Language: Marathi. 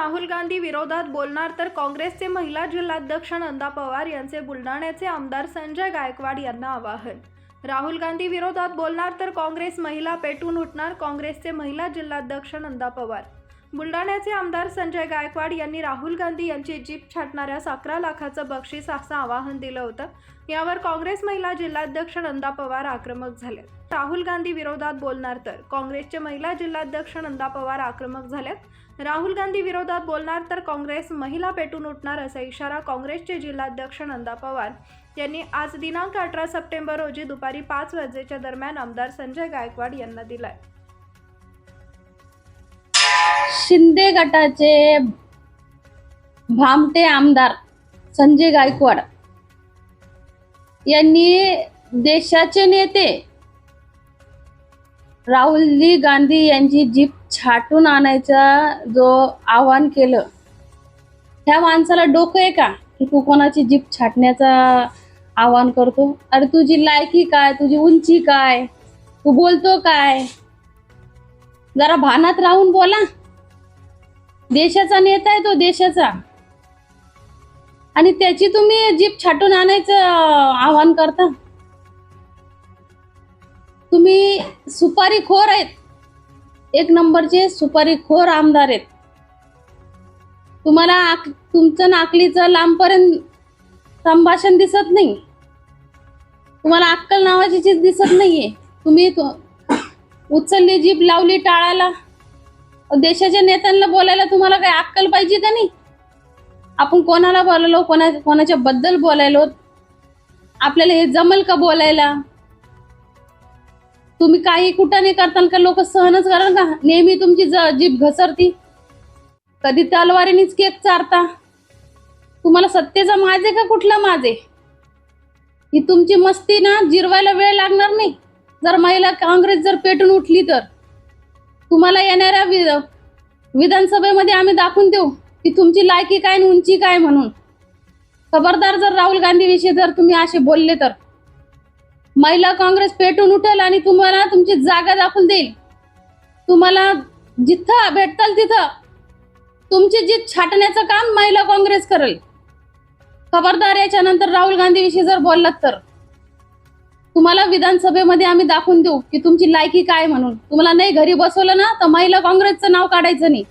राहुल गांधी विरोधात बोलणार तर काँग्रेसचे महिला जिल्हाध्यक्ष नंदा पवार यांचे बुलढाण्याचे आमदार संजय गायकवाड यांना आवाहन. राहुल गांधी विरोधात बोलणार तर काँग्रेस महिला पेटून उठणार काँग्रेसचे महिला जिल्हाध्यक्ष नंदा पवार. बुलढाण्याचे आमदार संजय गायकवाड यांनी राहुल गांधी यांची जीप छाटणाऱ्यास अकरा लाखाचं बक्षीस असं आवाहन दिलं होतं. यावर काँग्रेस महिला जिल्हाध्यक्ष नंदा पवार आक्रमक झाले. राहुल गांधी विरोधात बोलणार तर काँग्रेसचे महिला जिल्हाध्यक्ष नंदा पवार आक्रमक झालेत राहुल गांधी विरोधात बोलणार तर काँग्रेस महिला पेटून उठणार असा इशारा काँग्रेसचे जिल्हाध्यक्ष नंदा पवार यांनी आज दिनांक अठरा सप्टेंबर रोजी दुपारी पाच वाजेच्या दरम्यान आमदार संजय गायकवाड यांना दिलाय. शिंदे गटाचे भामटे आमदार संजय गायकवाड यांनी देशाचे नेते राहुलजी गांधी यांची जीप छाटून आणायचा जो आव्हान केलं. त्या माणसाला डोकं आहे का की तू कोणाची जीप छाटण्याचा आव्हान करतो? अरे तुझी लायकी काय? तुझी उंची काय? तू बोलतो काय? जरा भानात राहून बोला. देशाचा नेता आहे तो देशाचा. आणि त्याची तुम्ही जीप छाटून आणायचं आव्हान करता. तुम्ही सुपारी खोर आहेत. एक नंबरचे सुपारी खोर आमदार आहेत. तुम्हाला आक तुमचं नाकलीचं लांबपर्यंत संभाषण दिसत नाही. तुम्हाला अक्कल नावाची चीज दिसत नाहीये. तुम्ही उचलली जीप लावली टाळाला. देशाच्या नेत्यांना बोलायला तुम्हाला काय अक्कल पाहिजे का नाही? आपण कोणाला बोलायलो कोणा कोणाच्या बद्दल बोलायलो? आपल्याला हे जमल का बोलायला? तुम्ही काही कुठं नाही करताल का लोक सहनच कराल का नेहमी तुमची ज- जीभ घसरती. कधी तलवारीनेच केक चारता. तुम्हाला सत्तेचा माझे का कुठला माझे ही तुमची मस्ती ना जिरवायला वेळ लागणार नाही. जर महिला काँग्रेस जर पेटून उठली तर. तुम्हाला येणाऱ्या वि- विधानसभेमध्ये आम्ही दाखवून देऊ की तुमची लायकी काय आणि उंची काय म्हणून. खबरदार जर राहुल गांधीविषयी जर तुम्ही असे बोलले तर. महिला काँग्रेस पेटून उठेल आणि तुम्हाला तुमची जागा दाखवून देईल. तुम्हाला जिथं भेटताल तिथं. तुमची जीत छाटण्याचं काम महिला काँग्रेस करेल. खबरदार याच्यानंतर राहुल गांधीविषयी जर बोललात तर. तुम्हाला विधानसभेमध्ये आम्ही दाखवून देऊ की तुमची लायकी काय म्हणून. तुम्हाला नाही घरी बसवलं ना तर महिला काँग्रेसचं नाव काढायचं नाही.